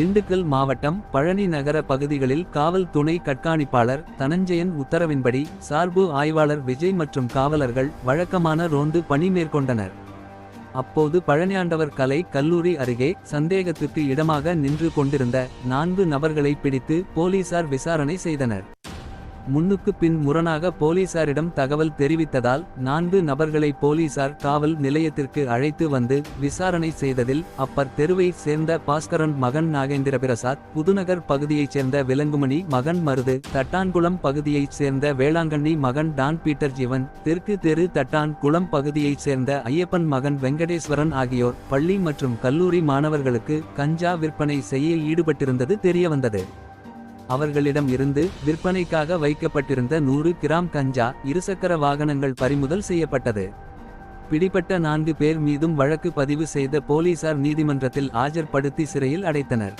திண்டுக்கல் மாவட்டம் பழனி நகர பகுதிகளில் காவல் துணை கண்காணிப்பாளர் தனஞ்சயன் உத்தரவின்படி சார்பு ஆய்வாளர் விஜய் மற்றும் காவலர்கள் வழக்கமான ரோந்து பணி மேற்கொண்டனர். அப்போது பழனியாண்டவர் கலை கல்லூரி அருகே சந்தேகத்துக்கு இடமாக நின்று கொண்டிருந்த நான்கு நபர்களை பிடித்து போலீசார் விசாரணை செய்தனர். முன்னுக்கு பின் முரணாக போலீசாரிடம் தகவல் தெரிவித்ததால் நான்கு நபர்களை போலீசார் காவல் நிலையத்திற்கு அழைத்து வந்து விசாரணை செய்ததில் அப்பர் தெருவை சேர்ந்த பாஸ்கரன் மகன் நாகேந்திர பிரசாத் புதுநகர் பகுதியைச் சேர்ந்த விலங்குமணி மகன் மருது தட்டான்குளம் பகுதியைச் சேர்ந்த வேளாங்கண்ணி மகன் டான் பீட்டர் ஜீவன் தெற்கு தெரு தட்டான் குளம் பகுதியைச் சேர்ந்த ஐயப்பன் மகன் வெங்கடேஸ்வரன் ஆகியோர் பள்ளி மற்றும் கல்லூரி மாணவர்களுக்கு கஞ்சா விற்பனை செய்ய ஈடுபட்டிருந்தது தெரியவந்தது. அவர்களிடம் இருந்து விற்பனைக்காக வைக்கப்பட்டிருந்த நூறு கிராம் கஞ்சா இருசக்கர வாகனங்கள் பறிமுதல் செய்யப்பட்டது. பிடிபட்ட நான்கு பேர் மீதும் வழக்கு பதிவு செய்த போலீசார் நீதிமன்றத்தில் ஆஜர்படுத்தி சிறையில் அடைத்தனர்.